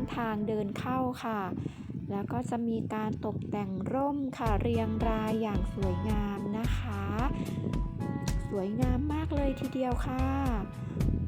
างทางเดินเข้าค่ะ แล้วก็จะมีการตกแต่งร่มค่ะเรียงรายอย่างสวยงามนะคะ สวยงามมากเลยทีเดียวค่ะ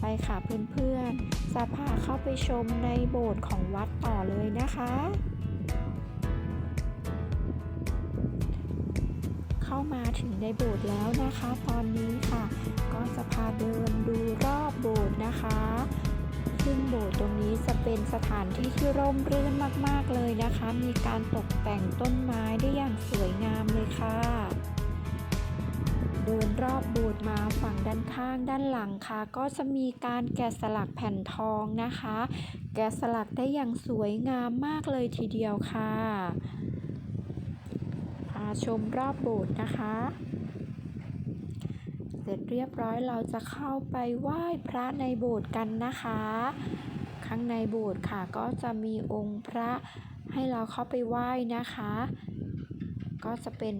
ไปค่ะเพื่อนๆ จะพาเข้าไปชมในโบสถ์ของวัดต่อเลยนะคะเข้ามาถึงในโบสถ์แล้วนะคะ ตอนนี้ค่ะ ก็จะพาเดิน ตรงนี้จะเป็นสถานที่ที่ร่มรื่นมาก ๆ เลยนะคะ มีการตกแต่งต้นไม้ได้อย่างสวยงามเลยค่ะ เดินรอบโบสถ์มาฝั่งด้านข้างด้านหลังค่ะ ก็จะมีการแกะสลักแผ่นทองนะคะ แกะสลักได้อย่างสวยงามมากเลยทีเดียวค่ะพาชมรอบโบสถ์นะคะเสร็จเรียบร้อยเราจะเข้าไปไหว้พระในโบสถ์กันนะคะ ข้างในโบสถ์ค่ะ ก็จะมีองค์พระให้เราเข้าไปไหว้นะคะ ก็จะเป็น